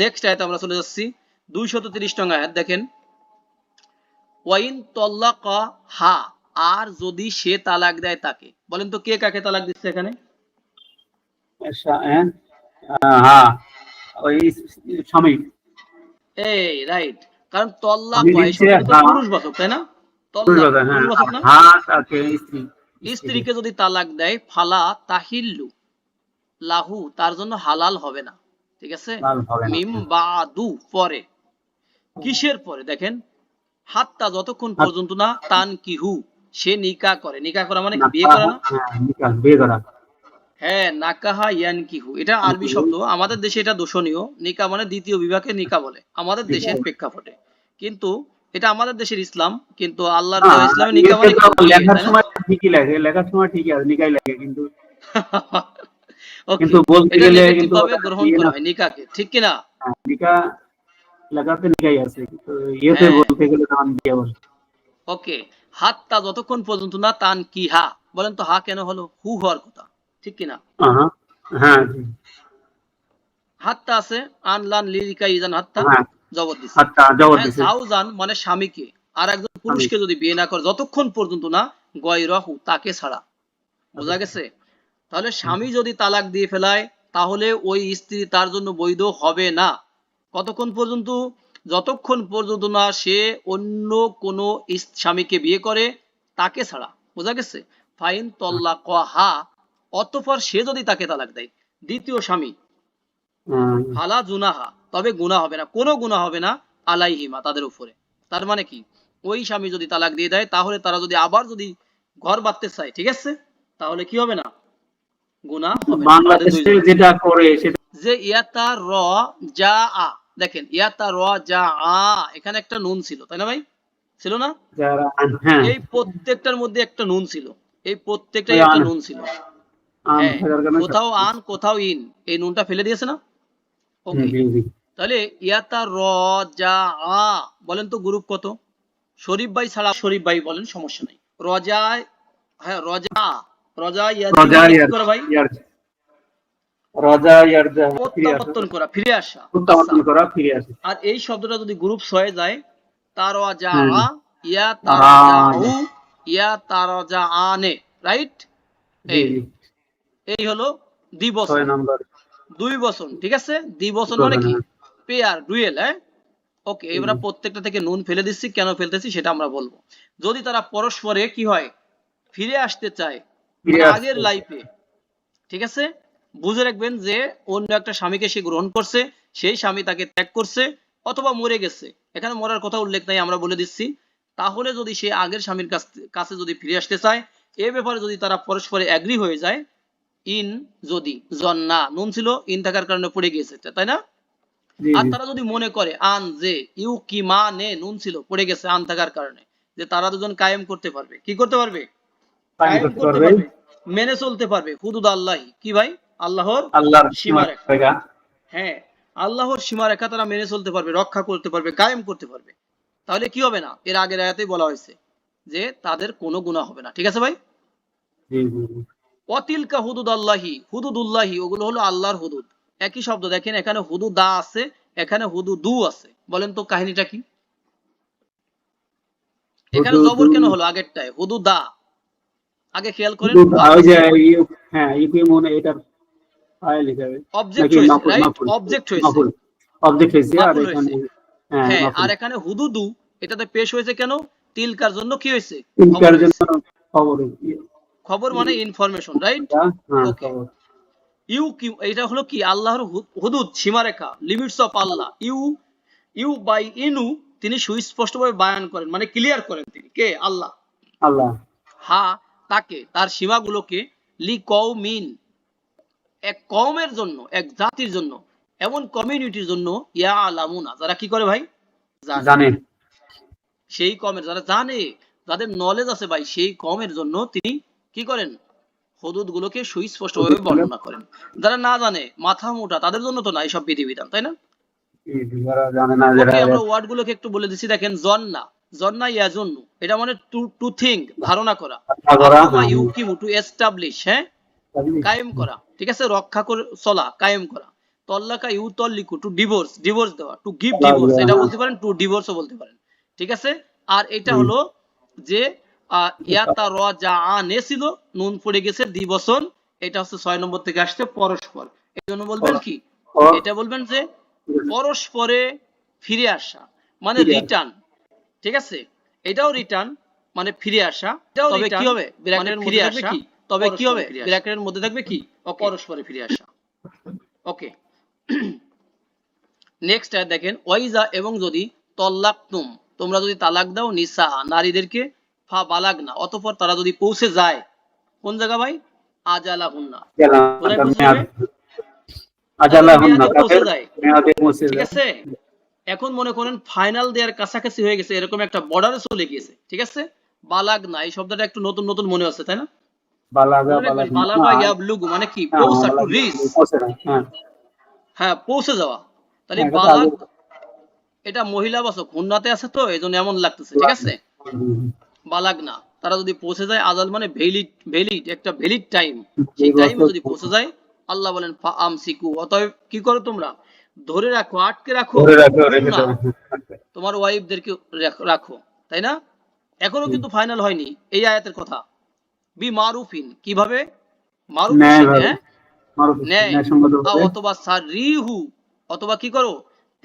Next আয়াত আমরা চলে যাচ্ছি। দুইশত তিরিশ টঙ্কা আয়াত দেখেন। ওয়াইন তল্লাকা হা আর যদি সে তালাক দেয় তাকে। বলেন তো কে কাকে তালাক দিচ্ছে এখানে? হ্যাঁ? ওই স্বামী। এই রাইট কারণ তল্লাক। পুরুষ বাচক তাই না? না? স্ত্রীকে যদি তালাক দেয় ফালা তাহিল্লু লাহু তার জন্য হালাল হবে না। ঠিক আছে। মিম বাদু পরে। কিসের পরে? দেখেন হাত্তা যতক্ষণ পর্যন্ত না তান কিহু সে নিকা করে। নিকা করা মানে বিয়ে করা না? হ্যাঁ, বিয়ে করা। হ্যাঁ নাকাহা ইয়ান কিহু এটা আরবি শব্দ। আমাদের দেশে এটা দূষণীয়। নিকা মানে দ্বিতীয় বিভাগে নিকা বলে। আমাদের দেশের প্রেক্ষাপটে। কিন্তু এটা আমাদের দেশের ইসলাম। কিন্তু আল্লাহর ইসলামে নিকা মানে লেখার সময় ঠিকই লাগে। লেখার সময় ঠিকই আছে নিকাই লাগে কিন্তু কিন্তু বলতে গেলে কিন্তু গ্রহণ ইয়ে করা হয় নিকাকে ঠিক কিনা হ্যাঁ, নিকা লেখাতে নিকাই আছে কিন্তু ইয়েতে হ্যাঁ। বলতে গেলে বিয়ে বলে। ওকে হাতটা যতক্ষণ পর্যন্ত না তান কি হা বলেন তো হা কেন হলো? হু হওয়ার কথা ঠিক কিনা আহা, হ্যাঁ হাতটা আছে আনলান লিরিকা ইজান হাতটা হ্যাঁ। জবর দিছে। আচ্ছা জবর দিছে। জাউজান মানে স্বামীকে আর একজন পুরুষকে যদি বিয়ে না করে যতক্ষণ পর্যন্ত না গয় গয়রাহু তাকে ছাড়া। বোঝা গেছে? তাহলে স্বামী যদি তালাক দিয়ে ফেলায় তাহলে ওই স্ত্রী তার জন্য বৈধ হবে না। কতক্ষণ পর্যন্ত? যতক্ষণ পর্যন্ত না সে অন্য কোনো স্বামীকে বিয়ে করে তাকে ছাড়া। বোঝা গেছে? ফাইন তল্লা হা অতঃপর সে যদি তাকে তালাক দেয় দ্বিতীয় স্বামী। ফালা জুনাহা তবে গুনাহ হবে না। কোনো গুনাহ হবে না আলাইহিমা তাদের উপরে। তার মানে কি? ওই স্বামী যদি তালাক দিয়ে দেয় তাহলে তারা যদি আবার যদি ঘর বাঁধতে চায় ঠিক আছে? তাহলে কি হবে না? গুনাহ হবে বাংলাদেশে যেটা করে সেটা যে ইয়াতা র যা আ দেখেন ইয়াতা র যা আ এখানে একটা নুন ছিল তাই না ভাই? ছিল না? হ্যাঁ। এই প্রত্যেকটার মধ্যে একটা নুন ছিল। এই প্রত্যেকটাই একটা নুন ছিল। হ্যাঁ কোথাও আন কোথাও ইন এই নুনটা ফেলে দিয়েছে না? ওকে। তাহলে ইয়াতা র যা আ বলেন তো গ্রুপ কত? শরীফ ভাই ছাড়া শরীফ ভাই বলেন সমস্যা নাই। রজা হ্যাঁ রজা রজা ইয়াতি রজা কি ইয়ার করা ভাই? ইয়ার রজা ইয়ার যা ফিরে আসে। প্রত্যাবর্তন করা ফিরে আসা। প্রত্যাবর্তন। করা ফিরে আসে। আর এই শব্দটা যদি গ্রুপ যায়। ইয়া ইয়া আনে। রাইট এই। এই হলো দ্বিবচন। দুই বচন ঠিক আছে? দ্বিবচন মানে কি। পেয়ার ডুয়েল হ্যাঁ? ওকে এবার প্রত্যেকটা থেকে নুন ফেলে দিচ্ছি। কেন ফেলতেছি? সেটা আমরা বলব। যদি তারা পরস্পরে কি হয়? ফিরে আসতে চায়। আগের লাইফে ঠিক আছে? বুঝে রাখবেন যে অন্য একটা স্বামীকে সে গ্রহণ করছে সেই স্বামী তাকে ত্যাগ করছে অথবা মরে গেছে। এখানে মরার কথা উল্লেখ নাই আমরা বলে দিচ্ছি। তাহলে যদি সে আগের স্বামীর কাছে যদি ফিরে আসতে চায় এ ব্যাপারে যদি তারা পরস্পরে অ্যাগ্রি হয়ে যায় ইন যদি জন্না নুন ছিল ইন থাকার কারণে পড়ে গিয়েছে তাই না? আর তারা যদি মনে করে আন যে ইউ কি মা নে নুন ছিল পড়ে গেছে আন থাকার কারণে যে তারা দুজন কায়েম করতে পারবে। কি করতে পারবে? কায়েম করতে পারবে। মেনে চলতে পারবে। হুদুদ আল্লাহি কি ভাই? আল্লাহর আল্লাহর সীমা সীমা রেখা। হ্যাঁ আল্লাহর সীমারেখা তারা মেনে চলতে পারবে রক্ষা করতে পারবে কায়েম করতে পারবে। তাহলে কি হবে না? এর আগের আয়াতেই বলা হয়েছে যে তাদের কোনো গুনাহ হবে না। ঠিক আছে ভাই। অতিলকা হুদুদ আল্লাহি হুদুদুল্লাহি ওগুলো হলো আল্লাহর হুদুদ। একই শব্দ দেখেন এখানে হুদু দা আছে এখানে হুদু দু আছে। বলেন তো কাহিনীটা কি? এখানে জবর কেন হলো আগেরটায়? হুদু দা। আগে খেয়াল করেন ওই যে হ্যাঁ ইউপি মনে এটার ফাইল হিসাবে অবজেক্ট মাফুল, রাইট অবজেক্ট মাফুল। অবজেক্ট হয়েছে আর এখানে হ্যাঁ হ্যাঁ আর এখানে হুদুদু এটাতে পেশ হয়েছে কেন? তিলকার জন্য কি হয়েছে? খবর জন্য খবর খবর মানে ইনফরমেশন রাইট Okay. ইউ কি এটা হলো কি? আল্লাহর হুদুদ সীমারেখা লিমিটস অফ আল্লাহ ইউ ইউ বাই ইনু তিনি সুস্পষ্টভাবে বায়ান করেন মানে ক্লিয়ার করেন তিনি। কে? আল্লাহ। আল্লাহ। হা তাকে তার সীমাগুলোকে লি কওমিন এক কওমের জন্য এক জাতির জন্য এমন কমিউনিটির জন্য ইয়া আলামুনা যারা কি করে ভাই? জানে। সেই কমের যারা জানে যাদের নলেজ আছে ভাই সেই কমের জন্য তিনি কি করেন? হদুদ গুলোকে সুস্পষ্টভাবে বর্ণনা করেন। যারা না জানে মাথা মোটা তাদের জন্য তো না এইসব বিধিবিধান তাই না? আমরা ওয়ার্ড গুলোকে একটু বলে দিচ্ছি দেখেন জন্না। জন্না ইয়াজুন্ন এটা মানে টু টু থিঙ্ক ধারণা করা। হ্যাঁ, ইউকিমু টু এস্টাবলিশ হ্যাঁ? কায়েম করা। ঠিক আছে? রক্ষা করে চলা কায়েম করা। তল্লাকা ইউ তল্লিকু টু ডিভোর্স ডিভোর্স দেওয়া টু গিভ ডিভোর্স এটা। বলতে পারেন টু ডিভোর্সও বলতে পারেন। ঠিক আছে? আর এটা হলো যে ইয়াতা র যা আনে ছিল নুন পড়ে গেছে দ্বিবচন এটা হচ্ছে ছয় নম্বর থেকে আসছে পরস্পর। এই জন্য বলবেন কি? এটা বলবেন যে পরস্পরে ফিরে আসা মানে রিটার্ন ঠিক আছে? এটাও রিটার্ন মানে ফিরে আসা। তবে কি হবে? ব্র্যাকেটের মধ্যে থাকবে কি তবে কি হবে? ব্র্যাকেটের মধ্যে থাকবে কি? পরস্পরে ফিরে আসা। ওকে নেক্সট দেখেন ওয়াইজা এবং যদি তল্লাকতুম তোমরা যদি তালাক দাও নিসা নারীদেরকে ফা বালাগ না অতঃপর তারা যদি পৌঁছে যায় কোন জায়গা ভাই? আজালা হুন্না আজালা এখন না মেয়াদে পৌঁছে যায়। ঠিক আছে? এখন মনে করেন ফাইনাল দেওয়ার কাছাকাছি হয়ে গেছে এরকম একটা বর্ডারে চলে গিয়েছে ঠিক আছে? বালাগ না এই শব্দটা একটু নতুন নতুন মনে হচ্ছে তাই না? বালাগা মনে ইয়াবলুগু মানে কি? হ্যাঁ, পৌঁছা টু রিচ পৌঁছে হ্যাঁ। হ্যাঁ পৌঁছে যাওয়া। তাহলে হ্যাঁ, এটা বালাগ এটা মহিলা বাচক হুন্নাতে আছে তো এই জন্য এমন লাগতেছে ঠিক আছে? বালাগ না তারা যদি পৌঁছে যায় আজাল মানে ভ্যালিড ভ্যালিড একটা ভ্যালিড টাইম সেই টাইমে যদি পৌঁছে যায় আল্লাহ বলেন ফা আমসিকু অতএব কি করো তোমরা? ধরে রাখো আটকে রাখো তোমার ওয়াইফদেরকে রাখো তাই না? এখনও কিন্তু ফাইনাল হয়নি এই আয়াতের কথা। বি মারুফিন কীভাবে। হ্যাঁ? অথবা সারিহু অথবা কি করো?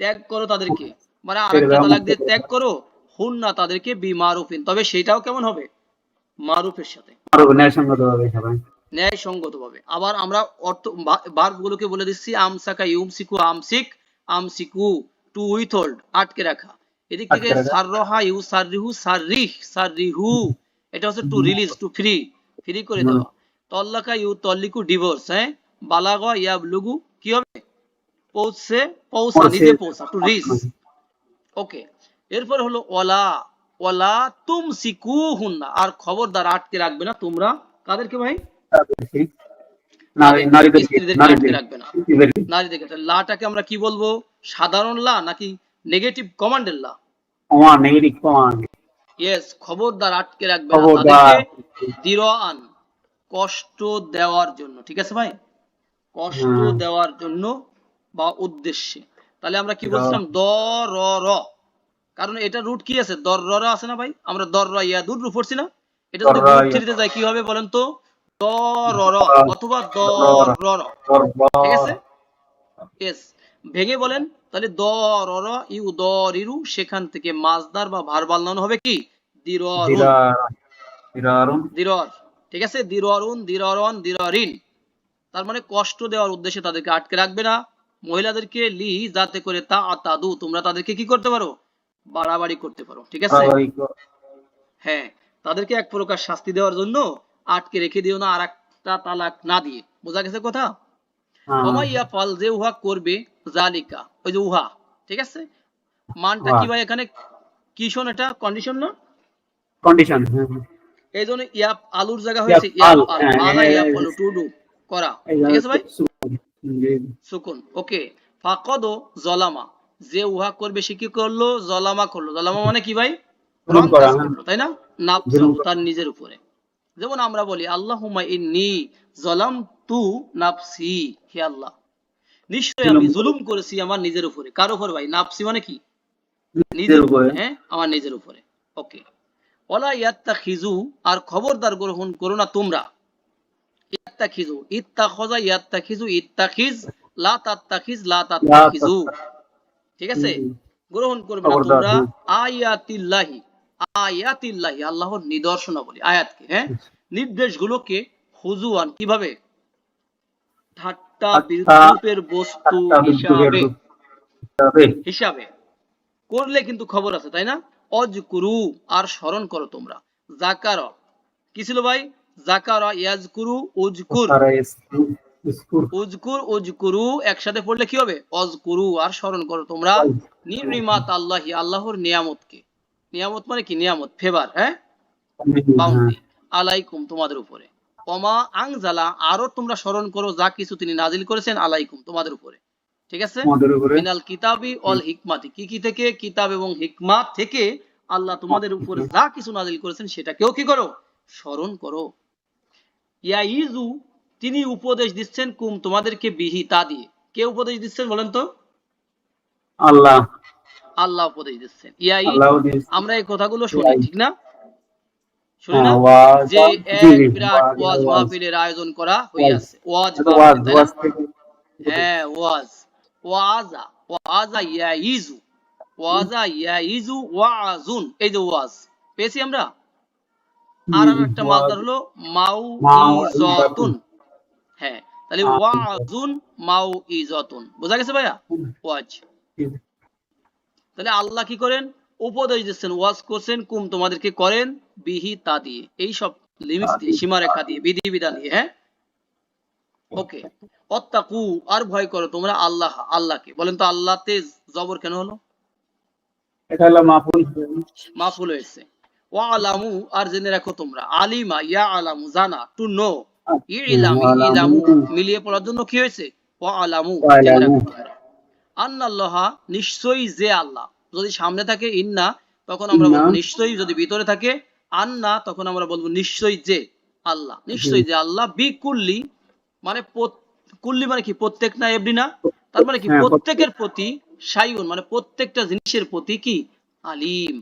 ত্যাগ করো তাদেরকে। মানে আরেকটা তালাক দিয়ে ত্যাগ করো হুন না তাদেরকে বি মারুফিন। তবে সেটাও কেমন হবে? মারুফের সাথে। মারুফ, ন্যায়সঙ্গত ভাবে ন্যায় সঙ্গত ভাবে আবার আমরা অর্থ ভার্ব গুলোকে বলে দিচ্ছি আমসাকা ইউমসিকু আমসিক আমসিকু টু উইথহোল্ড আটকে রাখা। এদিক থেকে সাররহা ইউ সাররিহু সাররিহ সাররিহু। এটা হচ্ছে to release to free. Free করে। দেওয়া। তল্লাকা ইউ তল্লিকু ডিভোর্স হ্যাঁ? বালাগা ইয়াবলুগু কি হবে? পৌঁছে পৌঁছা পৌঁছে। নিজে পৌঁছা টু রিচ ওকে। এরপর হলো ওয়ালা ওয়ালা তুম সিকু হুন্না। আর খবরদার আটকে রাখবে না তোমরা। কাদেরকে ভাই? লাটাকে আমরা কি বলব? সাধারণ লা নাকি নেগেটিভ কমান্ডের লা? নেগেটিভ কমান। ইয়েস খবরদার আটকে রাখবে না তাদেরকে দিরান কষ্ট দেওয়ার জন্য ঠিক আছে ভাই? কষ্ট দেওয়ার জন্য বা উদ্দেশ্যে। তাহলে আমরা কি বলছিলাম? দ র র। কারণ এটা রুট কি আছে? দর র আছে না ভাই? আমরা দর র ইয়া দুর পড়ছি না এটা যদি যায় কি হবে বলেন তো? অথবা ঠিক আছে? এস ভেঙে বলেন তাহলে ইউ সেখান থেকে মাজদার বা ভার্বাল নাউন হবে কি? দিররুন। দিরর ঠিক আছে? দিররুন দিররন দিররিন। তার মানে কষ্ট দেওয়ার উদ্দেশ্যে তাদেরকে আটকে রাখবে না। মহিলাদেরকে লি যাতে করে তা আতাদু তোমরা তাদেরকে কি করতে পারো? বাড়াবাড়ি করতে পারো। ঠিক আছে? হ্যাঁ। তাদেরকে এক প্রকার শাস্তি দেওয়ার জন্য আটকে রেখে দিও না আর একটা তালাক না দিয়ে। বোঝা গেছে কথা? হ্যাঁ, ফাল যে উহা করবে জালিকা ওই যে উহা ঠিক আছে? মানটা কি ভাই এখানে? এটা? কন্ডিশন না? Condition, হ্যাঁ, হ্যাঁ। এই জন্য ইয়াপ আলুর জায়গা হয়েছে ইয়াপ আল, ইয়াপ আল হ্যাঁ, আলা হ্যাঁ, ইয়াপ হ্যাঁ। আলু টু ডু করা ঠিক আছে ভাই? সুকুন, ওকে। ফাকদ জলামা যে উহা করবে সে কি করল? জলামা করল। জলামা মানে কি ভাই? হ্যাঁ। তাই না? করা। তার নিজের উপরে। যেমন আমরা বলি আল্লাহুম্মা ইন্নী যালামতু নাফসি হে আল্লাহ। নিশ্চয়ই আমি জুলুম জুলুম করেছি আমার নিজের উপরে। কার উপর ভাই? নাফসি মানে কি? নিজের উপরে। হ্যাঁ আমার নিজের উপরে। ওকে ওলা ইয়াত্তাখিজু আর খবরদার গ্রহণ করো না তোমরা। ইয়াত্তাখিজু ইত্তাখযা ইয়াত্তাখিজু ইত্তাখিজ লা তাত্তাখিজ লা তাত্তাখিজু ঠিক আছে? গ্রহণ করবে না তোমরা। আয়াতিল্লাহি। আয়াতিল্লাহি আল্লাহর নিদর্শনাবলী আয়াতকে হ্যাঁ? নির্দেশগুলোকে হুজুয়ান কীভাবে? ঠাট্টা বিদ্রুপের বস্তু হিসাবে। হিসাবে। করলে কিন্তু খবর আছে তাই না? অজকুরু আর স্মরণ করো তোমরা। জাকার। কি ছিল ভাই? জাকার ইয়াজকুরু উজকুর। উজকুর। উজকুরু একসাথে পড়লে কি হবে? অজকুরু আর স্মরণ করো তোমরা। নিরিমাত আল্লাহি আল্লাহর নিয়ামতকে। নিয়ামত মানে কি? নিয়ামত ফেভার হ্যাঁ? বাউন্ডি আলাইকুম তোমাদের উপরে। অমা আংজালা আরও তোমরা স্মরণ করো যা কিছু তিনি নাজিল করেছেন আলাইকুম তোমাদের উপরে। ঠিক আছে? মিনাল কিতাবি অল হিকমাতি। কি কি থেকে? কিতাব এবং হিকমাত থেকে আল্লাহ তোমাদের উপরে যা কিছু নাজিল করেছেন সেটাকেও কি করো? স্মরণ করো। ইয়াইজু তিনি উপদেশ দিচ্ছেন কুম তোমাদেরকে বিহি তা দিয়ে। কে উপদেশ দিচ্ছেন বলেন তো? আল্লাহ। আল্লাহ উপদেশ দিচ্ছেন। ইয়া ই আল্লাহ দিস আমরা এই কথাগুলো শুনি ঠিক না? শুনি না? হ্যাঁ যে এক বিরাট ওয়াজ মাহফিলের আয়োজন করা হইয়াছে। ওয়াজ হ্যাঁ ওয়াজ। ওয়াজা ওয়াজা ইয়াইজু। ওয়াজা ইয়াইজু ওয়াজুন এই যে ওয়াজ। পেয়েছি আমরা? আর একটা। মালদার হলো মাউ ইজাতুন হ্যাঁ তাহলে। ওয়াজুন মাউ ইজাতুন বোঝা গেছে ভাইয়া? ওয়াজ। তাহলে আল্লাহ কি করেন? উপদেশ দিচ্ছেন। ওয়াজ করছেন কুম তোমাদেরকে করেন? বিহি তা দিয়ে। এই সব লিমিটস দিয়ে সীমারেখা দিয়ে বিধি বিধান দিয়ে হ্যাঁ? ওকে অত্তাকু আর ভয় করো তোমরা আল্লাহ আল্লাহকে। বলেন তো আল্লাহতে জবর কেন হলো? এটা হলো মাফুল মাফুল হয়েছে। ওয়া আলামু আর জেনে রাখো তোমরা আলিমা ইয়া আলামু জানা টু নো। ইলামি আলামু। ইলামু মিলিয়ে পড়ার জন্য কি হয়েছে? ওয়া আলামু জেনে রাখো। আন্নাল্লাহ নিশ্চয়ই যে আল্লাহ। যদি সামনে থাকে ইন্না তখন আমরা বলব নিশ্চয়ই। যদি ভিতরে থাকে আন্না তখন আমরা বলব নিশ্চয়ই যে আল্লাহ। নিশ্চয়ই যে আল্লাহ। বি কুল্লি মানে কুল্লি মানে কি? প্রত্যেক না এভরি না? তার মানে কি? হ্যাঁ, প্রত্যেকের প্রতি সাইউন মানে প্রত্যেকটা জিনিসের প্রতি কি? আলিম।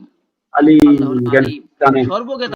আলিম সর্বজ্ঞতা